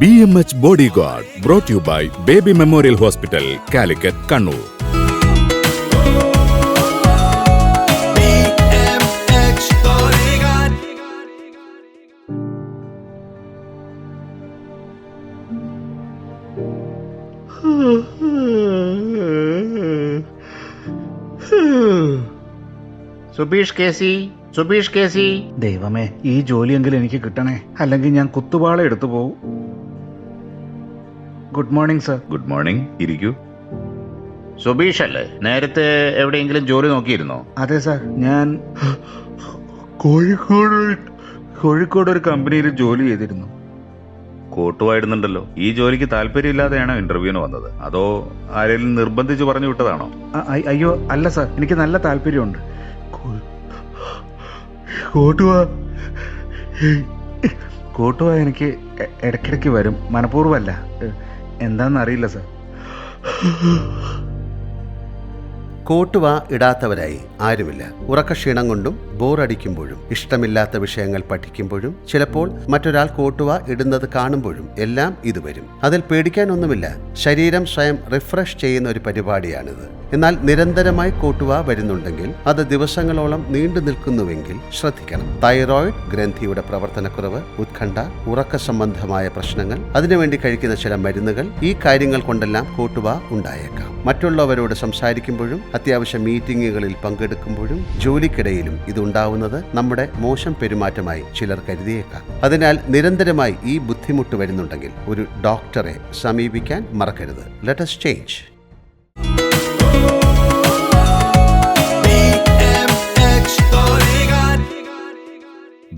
B M H body guard brought you by baby memorial hospital Calicut Kannur Subeesh KC Subeesh KC ദൈവമേ ഈ ജോലിയെങ്കിലും എനിക്ക് കിട്ടണേ അല്ലെങ്കിൽ ഞാൻ കുത്തുപാള എടുത്തു പോകും good morning sir good morning ഇരിക്കൂ സുബീഷ് അല്ലേ നേരത്തെ എവിടെയെങ്കിലും ജോലി നോക്കിയിരുന്നോ അതെ സർ ഞാൻ കോഴിക്കോട് കോഴിക്കോട് ഒരു കമ്പനിയിൽ ജോലി ചെയ്തിരുന്നു കോട്ടുവായിരുന്നുണ്ടല്ലോ ഈ ജോലിക്ക് ഇല്ലാതെയാണോ ഇന്റർവ്യൂവിന് വന്നത് അതോ ആരെങ്കിലും നിർബന്ധിച്ച് പറഞ്ഞു വിട്ടതാണോ അയ്യോ അല്ല സർ എനിക്ക് നല്ല താല്പര്യമുണ്ട് കോട്ടുവ കോട്ടുവ എനിക്ക് ഇടയ്ക്കിടയ്ക്ക് വരും മനഃപൂർവ്വമല്ല എന്താണെന്നറിയില്ല സർ കോട്ടുവ ഇടാത്തവരായി ആരുമില്ല ഉറക്കക്ഷീണം കൊണ്ടും ബോറടിക്കുമ്പോഴും ഇഷ്ടമില്ലാത്ത വിഷയങ്ങൾ പഠിക്കുമ്പോഴും ചിലപ്പോൾ മറ്റൊരാൾ കോട്ടുവ ഇടുന്നത് കാണുമ്പോഴും എല്ലാം ഇത് വരും അതിൽ പേടിക്കാനൊന്നുമില്ല ശരീരം സ്വയം റിഫ്രഷ് ചെയ്യുന്ന ഒരു പരിപാടിയാണിത് എന്നാൽ നിരന്തരമായി കോട്ടുവ വരുന്നുണ്ടെങ്കിൽ അത് ദിവസങ്ങളോളം നീണ്ടു നിൽക്കുന്നുവെങ്കിൽ ശ്രദ്ധിക്കണം തൈറോയിഡ് ഗ്രന്ഥിയുടെ പ്രവർത്തനക്കുറവ് ഉത്കണ്ഠ ഉറക്ക സംബന്ധമായ പ്രശ്നങ്ങൾ അതിനുവേണ്ടി കഴിക്കുന്ന ചില മരുന്നുകൾ ഈ കാര്യങ്ങൾ കൊണ്ടെല്ലാം കോട്ടുവ ഉണ്ടായേക്കാം മറ്റുള്ളവരോട് സംസാരിക്കുമ്പോഴും അത്യാവശ്യം മീറ്റിങ്ങുകളിൽ പങ്കെടുക്കുമ്പോഴും ജോലിക്കിടയിലും ഇതുണ്ടാവുന്നത് നമ്മുടെ മോശം പെരുമാറ്റമായി ചിലർ കരുതിയേക്കാം അതിനാൽ നിരന്തരമായി ഈ ബുദ്ധിമുട്ട് വരുന്നുണ്ടെങ്കിൽ ഒരു ഡോക്ടറെ സമീപിക്കാൻ മറക്കരുത് let's change